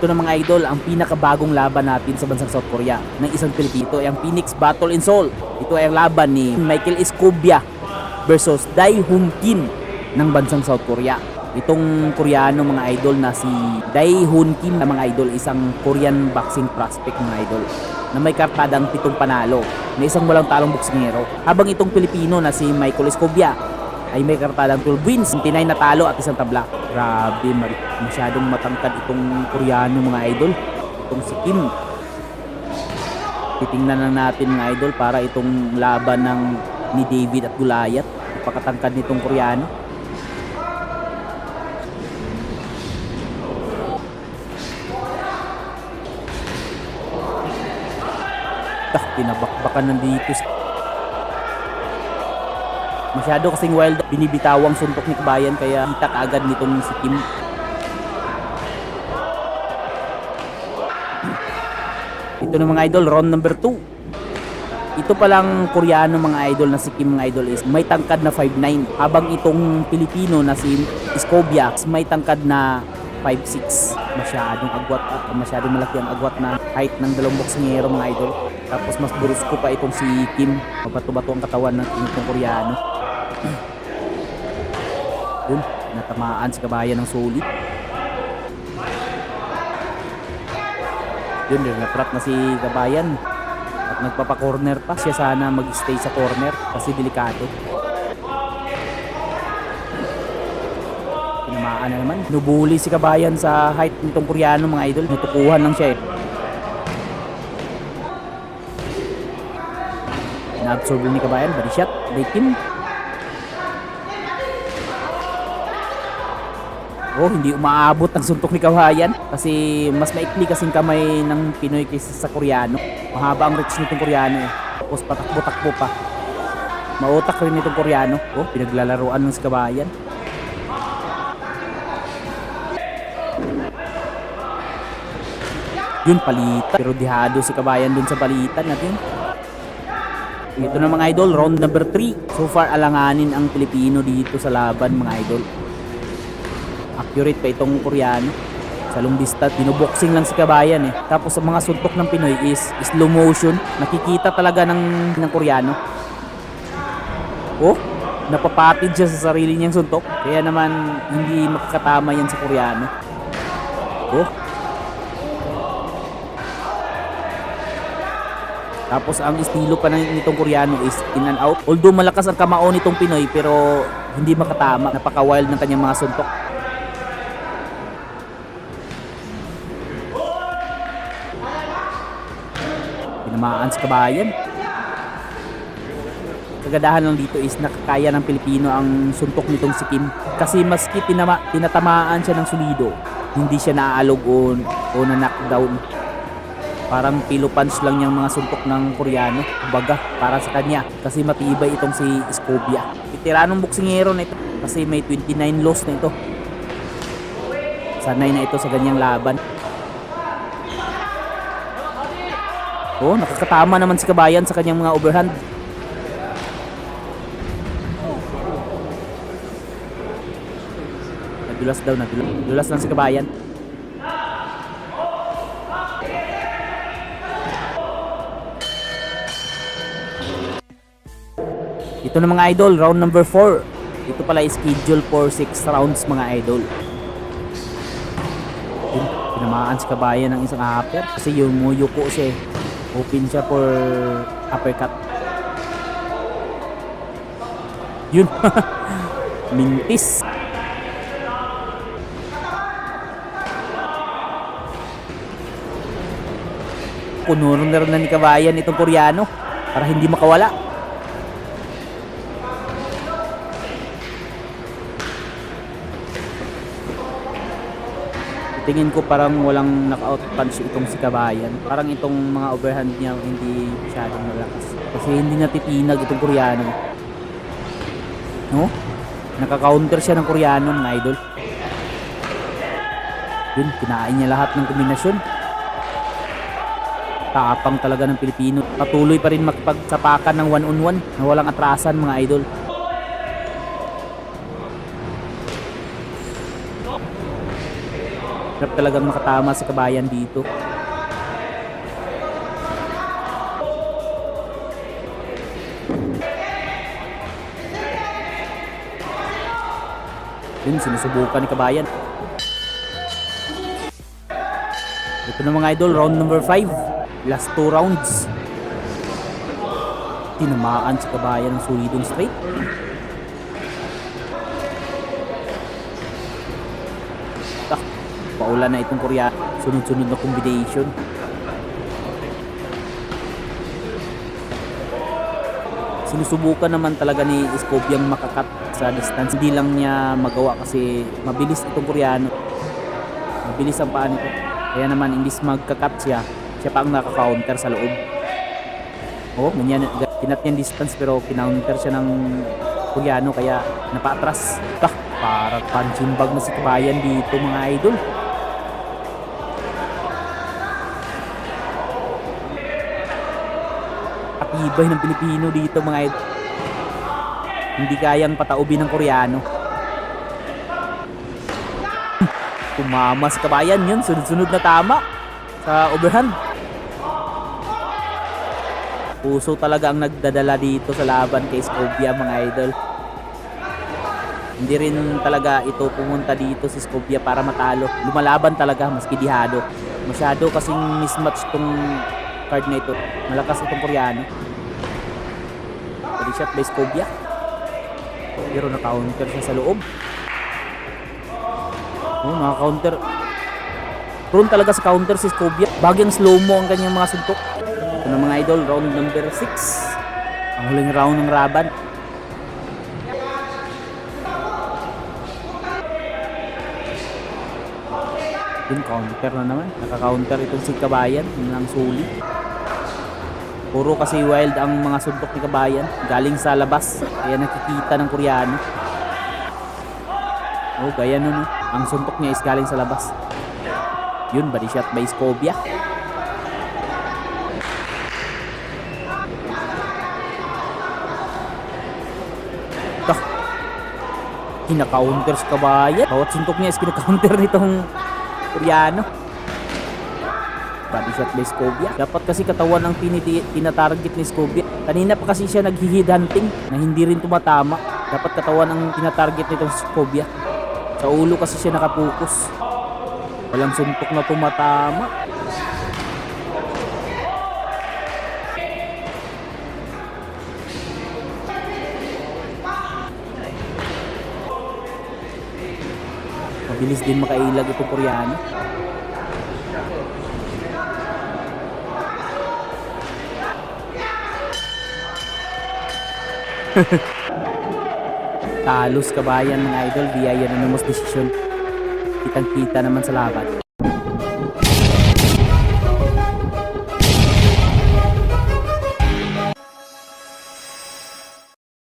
Ito na mga idol, ang pinakabagong laban natin sa bansang South Korea ng isang Pilipino ay ang Phoenix Battle in Seoul. Ito ay ang laban ni Michael Escobia versus Dai Hoon Kim ng bansang South Korea. Itong Koreano mga idol na si Dai Hoon Kim na mga idol isang Korean boxing prospect mga idol na may kartadang pitong panalo na isang walang talong boksingero. Habang itong Pilipino na si Michael Escobia ay may kartadang 12 wins, 29 na talo at isang tabla. Grabe, masyadong matangkad itong Koreano mga idol. Itong si Kim. Titingnan na natin mga idol para itong laban ng ni David at Goliath. Napakatangkad nitong Koreano. Ah, pinabakbakan nandito sa Masyado kasing wild. Binibitawang suntok ni Kabayan kaya kita kaagad nitong si Kim. Ito na mga idol, round number 2. Ito palang Koreano mga idol na si Kim mga idol is may tangkad na 5'9 habang itong Pilipino na si Escobia is may tangkad na 5'6 masyadong agwat at masyadong malaki ang agwat na height ng dalawang boksingero mga idol. Tapos mas brusko pa itong si Kim. Mabato-bato ang katawan ng itong Koreano yun, natamaan si kabayan ng sulit. Yun, naprat na si kabayan. At nagpapa-corner pa. Siya sana mag-stay sa corner kasi delikado. Tinamaan na naman. Nubuli si kabayan sa height nitong Koreano mga idol. Natukuhan lang siya eh. Na-absorb ni kabayan. Body shot. By Oh, hindi umaabot ang suntok ni Kawayan kasi mas maikli kasing kamay ng Pinoy kaysa sa Koreano. Mahaba ang reach nitong Koreano eh. Tapos patakbo-takbo pa. Mautak rin itong Koreano. Oh, pinaglalaruan ng si Kawayan. Yun, palitan. Pero dihado si Kabayan dun sa palitan natin. Ito na mga idol, round number 3. So far, alanganin ang Pilipino dito sa laban mga idol accurate pa itong Koreano. Sa long distance binuboxing lang si Kabayan eh. Tapos sa mga suntok ng Pinoy is slow motion. Nakikita talaga ng ng Koreano. Oh napapatid siya sa sarili niyang suntok. Kaya naman hindi makakatama yan sa Koreano. Oh. Tapos ang estilo pa ng nitong Koreano is in and out. Although malakas ang kamao nitong Pinoy pero hindi makatama. Napaka wild ng kanyang mga suntok tinamaan sa kabayan. Kagadahan lang dito is nakakaya ng Pilipino ang suntok nitong si Kim. Kasi maski tinama, tinatamaan siya ng solido, hindi siya naaalog o, o na knockdown. Parang pilo punch lang yung mga suntok ng Koreano. Kumbaga, para sa kanya. Kasi matibay itong si Escobia. Itiranong boksingero na ito. Kasi may 29 loss na ito. Sanay na ito sa ganyang laban. Oh, nakakatama naman si Kabayan sa kanyang mga overhand. Nadulas daw, nadulas. Nadulas lang si Kabayan. Ito na mga idol, round number 4. Ito pala schedule for 6 rounds mga idol. Yun, Tinamaan si Kabayan ng isang upper kasi yung muyuko siya eh. Open siya for uppercut. Yun. Mintis. Rin na ni Kabayan itong Koreano para hindi makawala. Tingin ko parang walang knockout punch itong si Kabayan. Parang itong mga overhand niya hindi masyadong malakas. Kasi hindi natitinag itong Koreano. No? Nakaka-counter siya ng Koreano mga idol. Yun, kinain niya lahat ng kombinasyon. Tapang talaga ng Pilipino. Patuloy pa rin makipagsapakan ng one-on-one na walang atrasan mga idol. Hirap talagang makatama si kabayan dito. Yun, sinusubukan ni kabayan. Ito na mga idol, round number 5. Last 2 rounds. Tinamaan si kabayan ng solidong straight. Paula na itong Korea. Sunod-sunod na combination. Sinusubukan naman talaga ni Scobie ang makakat sa distance. Hindi lang niya magawa kasi mabilis itong Koreano. Mabilis ang paa nito. Kaya naman, imbis magkakat siya, siya pa ang naka-counter sa loob. Oo, ganyan. Kinat niya distance pero kinounter siya ng Koreano kaya napaatras. Tah, parang punching bag na si Kabayan dito mga idol. Atibay ng Pilipino dito mga idol. Hindi kayang pataubin ng Koreano. Tumama si Kabayan yun. Sunod-sunod na tama sa overhand. Puso talaga ang nagdadala dito sa laban kay Scobia mga idol. Hindi rin talaga ito pumunta dito si Scobia para matalo. Lumalaban talaga maski dihado. Masyado kasing mismatch tong card na ito. Malakas itong Koreano. Body shot by Scobia. Pero na-counter siya sa loob. Oh, naka-counter. Prone talaga sa counter si Scobia. Bagyang slow-mo ang kanyang mga suntok. Ito na mga idol, round number 6. Ang huling round ng Raban. Yun, counter na naman. Naka-counter itong si Kabayan. Yun ang suli. Puro kasi wild ang mga suntok ni Kabayan. Galing sa labas. Kaya nakikita ng Koreano. Oh, gaya nun. oh. Ang suntok niya is galing sa labas. Yun, body shot by Scobia. Tak. Kina-counter sa kabayan. Bawat suntok niya is kina-counter nitong Koreano. Body shot by Scobia. Dapat kasi katawan ang tiniti- tinatarget ni Scobia. Kanina pa kasi siya nag-head hunting na hindi rin tumatama. Dapat katawan ang tinatarget nitong Scobia. Sa ulo kasi siya nakapokus. Walang suntok na tumatama. Mabilis din makailag itong Koreano. Talos kabayan mga idol via unanimous decision. Kitang kita naman sa laban.